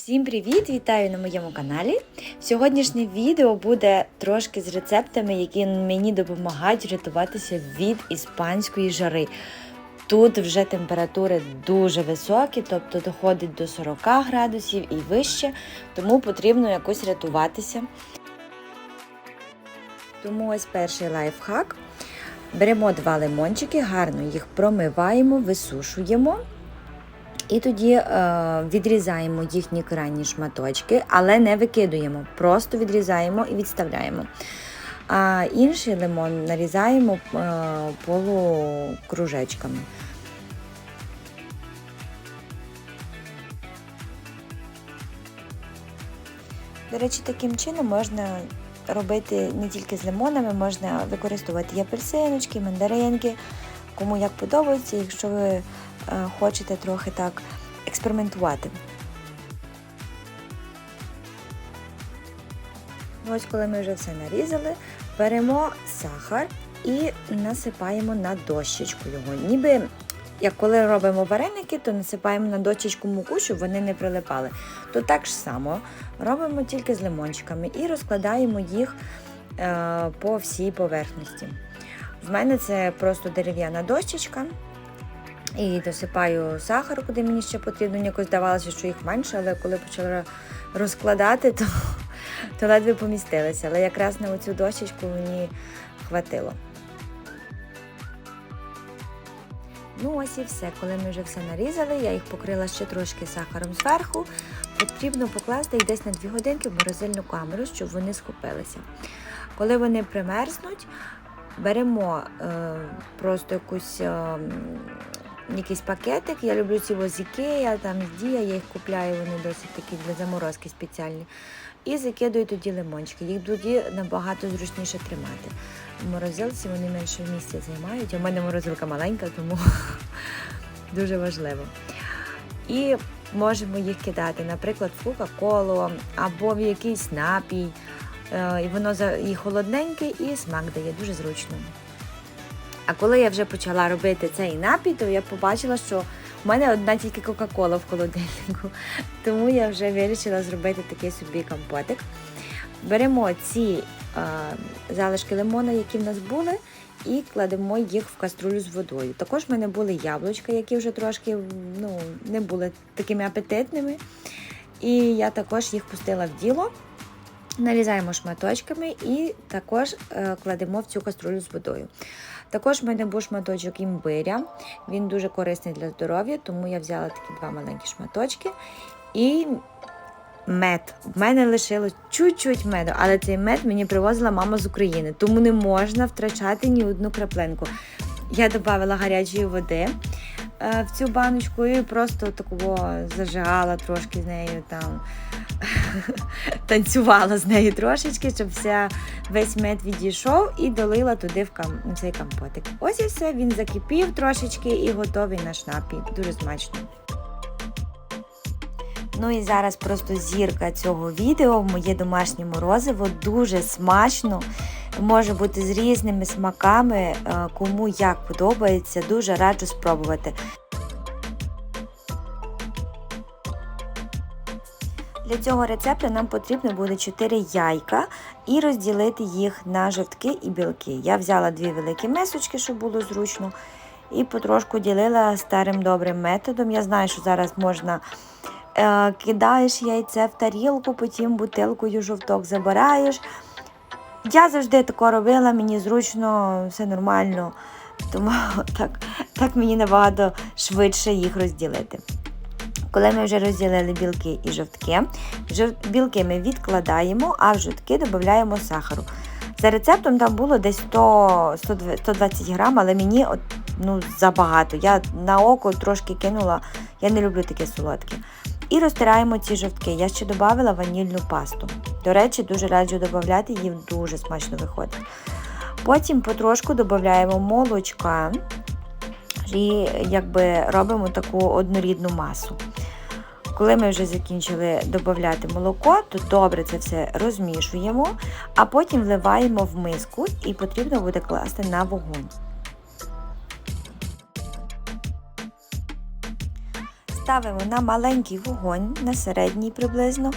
Всім привіт! Вітаю на моєму каналі. Сьогоднішнє відео буде трошки з рецептами, які мені допомагають рятуватися від іспанської жари. Тут вже температури дуже високі, тобто доходить до 40 градусів і вище, тому потрібно якось рятуватися. Тому ось перший лайфхак. Беремо два лимончики, гарно їх промиваємо, висушуємо. І тоді е, відрізаємо їхні крайні шматочки, але не викидуємо, просто відрізаємо і відставляємо. А інший лимон нарізаємо е, полукружечками. До речі, таким чином можна робити не тільки з лимонами, можна використовувати і апельсиночки, мандаринки, кому як подобається, якщо ви хочете трохи так експериментувати. Ну, Ось коли ми вже все нарізали, беремо сахар і насипаємо на дощечку його. Ніби як коли робимо вареники, то насипаємо на дощечку муку, щоб вони не прилипали. То так ж само робимо тільки з лимончиками і розкладаємо їх е, по всій поверхності. В мене це просто дерев'яна дощечка. І досипаю сахар, куди мені ще потрібно. Якось здавалося, що їх менше, але коли почала розкладати, то, то ледве помістилися. Але якраз на оцю дощечку мені хватило. Ну, ось і все. Коли ми вже все нарізали, я їх покрила ще трошки сахаром зверху. Потрібно покласти їх десь на 2 годинки в морозильну камеру, щоб вони схопилися. Коли вони примерзнуть, беремо е, просто якусь. Е, якийсь пакетик. Я люблю ці Ікея, там з Дія, я їх купляю, вони досить такі для заморозки спеціальні. І закидую тоді лимончики. Їх тоді набагато зручніше тримати. В морозилці вони менше місця займають. У мене морозилка маленька, тому дуже важливо. І можемо їх кидати, наприклад, в Кока-Колу або в якийсь напій. І воно і холодненьке, і смак дає дуже зручно. А коли я вже почала робити цей напій, то я побачила, що в мене одна тільки Кока-Кола в холодильнику. Тому я вже вирішила зробити такий собі компотик. Беремо ці е, залишки лимона, які в нас були, і кладемо їх в каструлю з водою. Також в мене були яблучка, які вже трошки ну, не були такими апетитними. І я також їх пустила в діло. Нарізаємо шматочками і також е, кладемо в цю каструлю з водою. Також в мене був шматочок імбиря, він дуже корисний для здоров'я, тому я взяла такі два маленькі шматочки. І мед. В мене лишилось чуть-чуть меду, але цей мед мені привозила мама з України, тому не можна втрачати ні одну краплинку. Я додала гарячої води е, в цю баночку і просто такого зажигала трошки з нею там. танцювала з нею трошечки, щоб вся, весь мед відійшов і долила туди в кам, цей компотик. Ось і все, він закипів трошечки і готовий наш напій. Дуже смачно. Ну і зараз просто зірка цього відео, моє домашнє морозиво, дуже смачно. Може бути з різними смаками, е, кому як подобається, дуже раджу спробувати. Для цього рецепту нам потрібно буде 4 яйка і розділити їх на жовтки і білки. Я взяла дві великі мисочки, щоб було зручно, і потрошку ділила старим добрим методом. Я знаю, що зараз можна е, кидаєш яйце в тарілку, потім бутилкою жовток забираєш. Я завжди тако робила, мені зручно, все нормально, тому так, так мені набагато швидше їх розділити. Коли ми вже розділили білки і жовтки, білки ми відкладаємо, а в жовтки додаємо сахару. За рецептом там було десь 100, 120 грам, але мені от, ну, забагато. Я на око трошки кинула, я не люблю таке солодке. І розтираємо ці жовтки. Я ще додала ванільну пасту. До речі, дуже раджу додати, її дуже смачно виходить. Потім потрошку додаємо молочка і якби робимо таку однорідну масу. Коли ми вже закінчили додати молоко, то добре це все розмішуємо, а потім вливаємо в миску і потрібно буде класти на вогонь. ставимо на маленький вогонь, на середній приблизно,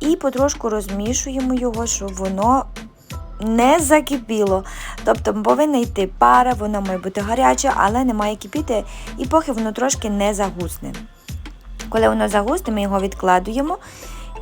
і потрошку розмішуємо його, щоб воно не закипіло. Тобто повинна йти пара, вона має бути гаряча, але не має кипіти, і поки воно трошки не загусне. Коли воно загусне, ми його відкладуємо.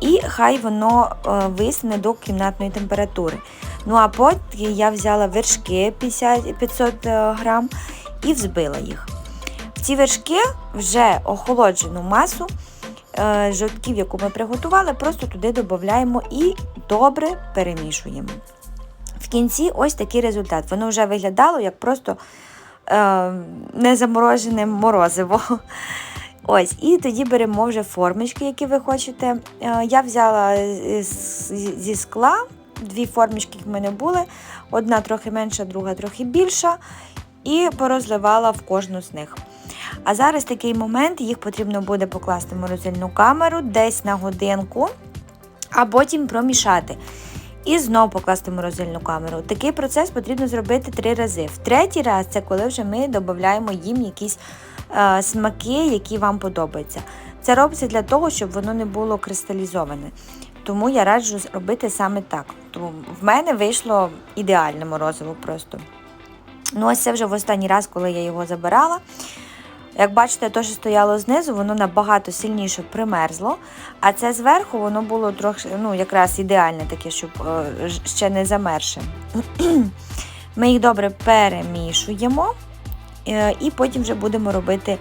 І хай воно е, висне до кімнатної температури. Ну а потім я взяла вершки 50, 500 е, грам і взбила їх. В ці вершки вже охолоджену масу е, жовтків, яку ми приготували, просто туди додаємо і добре перемішуємо. В кінці ось такий результат. Воно вже виглядало як просто е, незаморожене морозиво. Ось, і тоді беремо вже формочки, які ви хочете. Е, Я взяла зі скла дві формочки, які в мене були. Одна трохи менша, друга трохи більша. І порозливала в кожну з них. А зараз такий момент, їх потрібно буде покласти в морозильну камеру десь на годинку, а потім промішати. І знову покласти в морозильну камеру. Такий процес потрібно зробити три рази. В третій раз це коли вже ми додаємо їм якісь смаки, які вам подобаються. Це робиться для того, щоб воно не було кристалізоване. Тому я раджу робити саме так. Тому в мене вийшло ідеальне морозиво просто. Ну, ось це вже в останній раз, коли я його забирала. Як бачите, те, що стояло знизу, воно набагато сильніше примерзло, а це зверху воно було трохи, ну, якраз ідеальне таке, щоб е, ще не замерше. Ми їх добре перемішуємо е, і потім вже будемо робити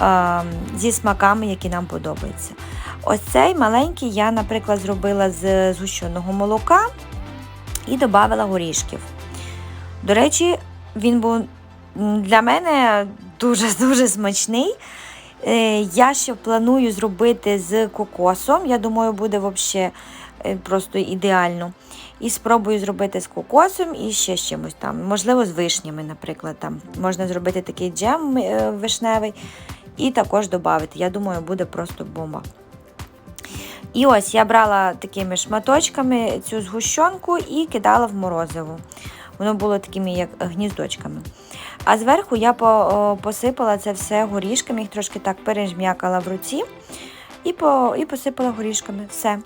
е, зі смаками, які нам подобаються. Ось цей маленький я, наприклад, зробила з згущеного молока і додала горішків. До речі, він був для мене дуже-дуже смачний. Е, Я ще планую зробити з кокосом. Я думаю, буде взагалі просто ідеально. І спробую зробити з кокосом і ще з чимось там. Можливо, з вишнями, наприклад. Там Можна зробити такий джем е, вишневий і також додати. Я думаю, буде просто бомба. І ось я брала такими шматочками цю згущенку і кидала в морозиво. Воно було такими, як гніздочками. А зверху я посипала це все горішками, їх трошки так пережм'якала в руці і посипала горішками. Все.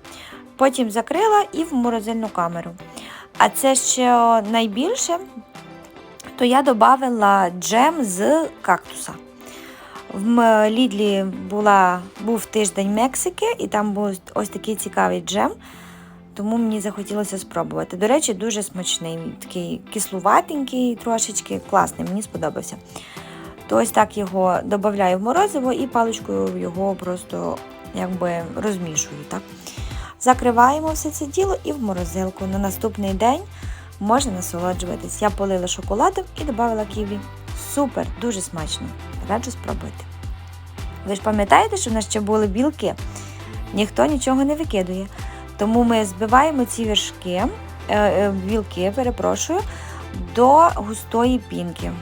Потім закрила і в морозильну камеру. А це ще найбільше, то я додала джем з кактуса. В Лідлі була, був тиждень Мексики, і там був ось такий цікавий джем. Тому мені захотілося спробувати. До речі, дуже смачний, такий кислуватенький, трошечки класний, мені сподобався. То ось так його додаю в морозиво і паличкою його просто якби розмішую. Так? Закриваємо все це діло і в морозилку. На наступний день можна насолоджуватись. Я полила шоколадом і додала ківі. Супер, дуже смачно. Раджу спробувати. Ви ж пам'ятаєте, що в нас ще були білки? Ніхто нічого не викидує. Тому ми збиваємо ці вершки, е, е, білки, перепрошую, до густої пінки.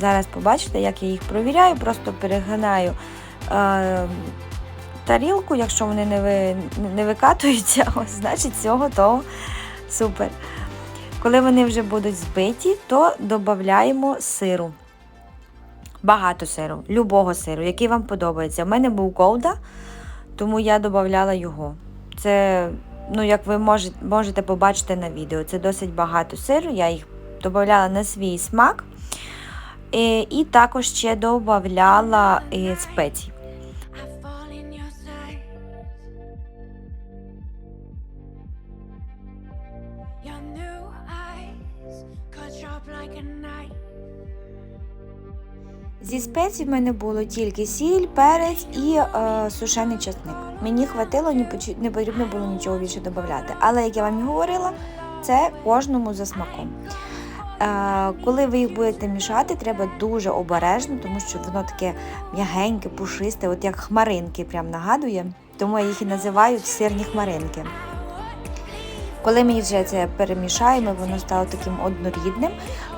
Зараз побачите, як я їх провіряю, просто перегинаю е, тарілку, якщо вони не, ви, не викатуються, ось, значить цього то супер. Коли вони вже будуть збиті, то додаємо сиру. Багато сиру, любого сиру, який вам подобається. У мене був голда, тому я додавала його. Це, ну, як ви можете, побачити на відео, це досить багато сиру. Я їх додавала на свій смак. І, і також ще додавала е, спеції. Зі спецій в мене було тільки сіль, перець і е, сушений часник. Мені хватило, не, потрібно було нічого більше додати. Але, як я вам і говорила, це кожному за смаком. Е, коли ви їх будете мішати, треба дуже обережно, тому що воно таке м'ягеньке, пушисте, от як хмаринки прям нагадує. Тому я їх і називаю сирні хмаринки. Коли ми вже це перемішаємо, воно стало таким однорідним.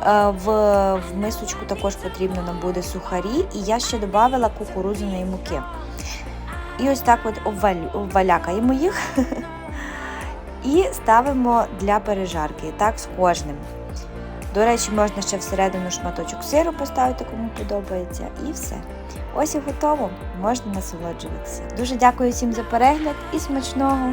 Е, В, мисочку також потрібно нам буде сухарі, і я ще додавала кукурудзяної муки. І ось так от обвалякаємо їх і ставимо для пережарки, так з кожним. До речі, можна ще всередину шматочок сиру поставити, кому подобається, і все. Ось і готово, можна насолоджуватися. Дуже дякую всім за перегляд і смачного!